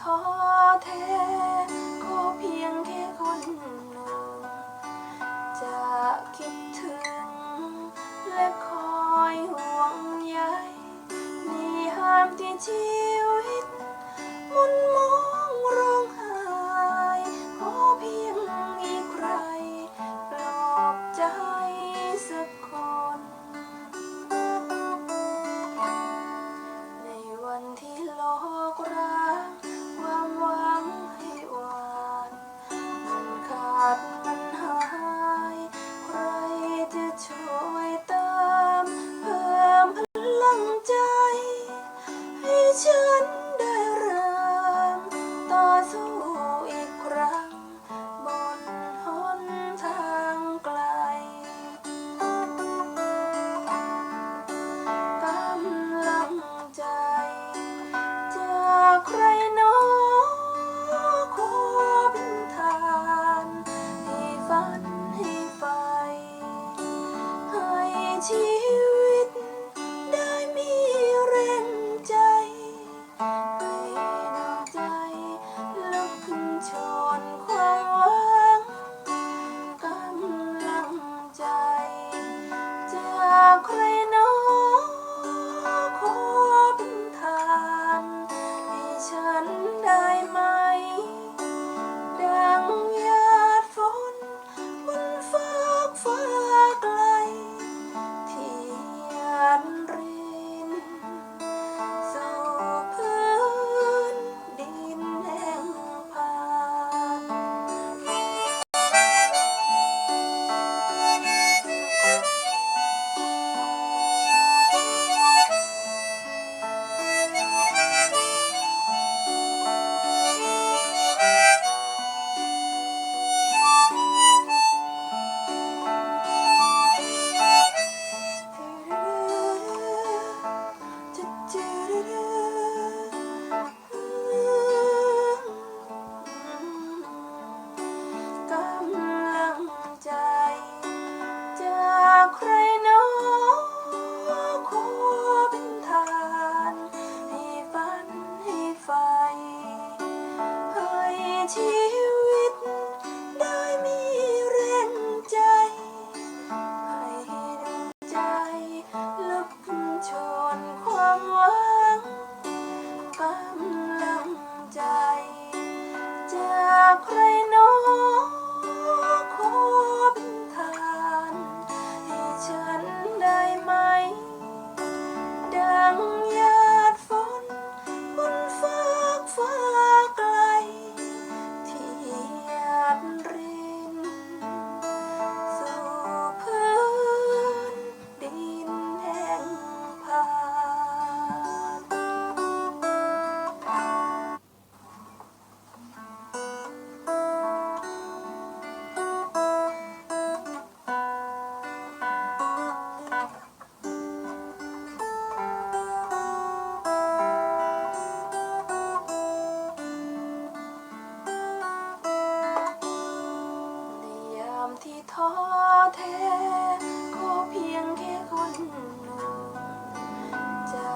ท้อแท้ก็เพียงแค่คนหนึ่ง จะคิดถึง และคอยห่วงใยนี่ห้ามที่ชีวิตมุนมอ cry. ก็เพียงแค่คนหนึ่งจะ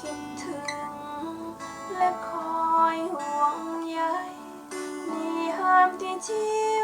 คิดถึง และคอยหวงใยในหาที่ชีว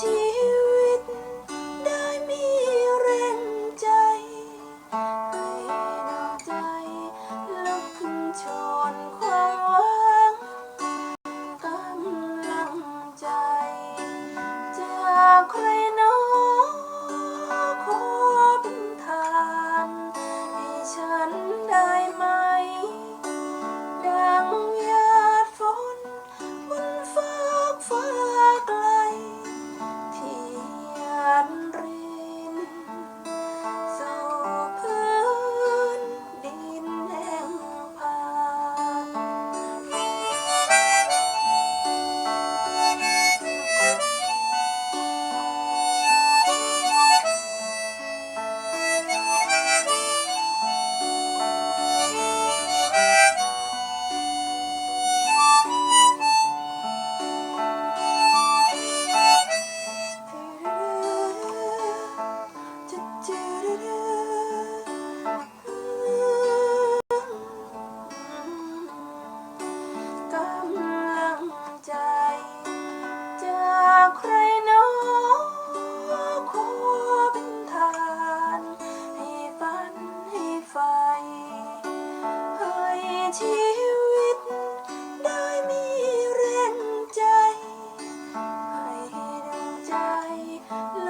you. Love.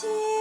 ชี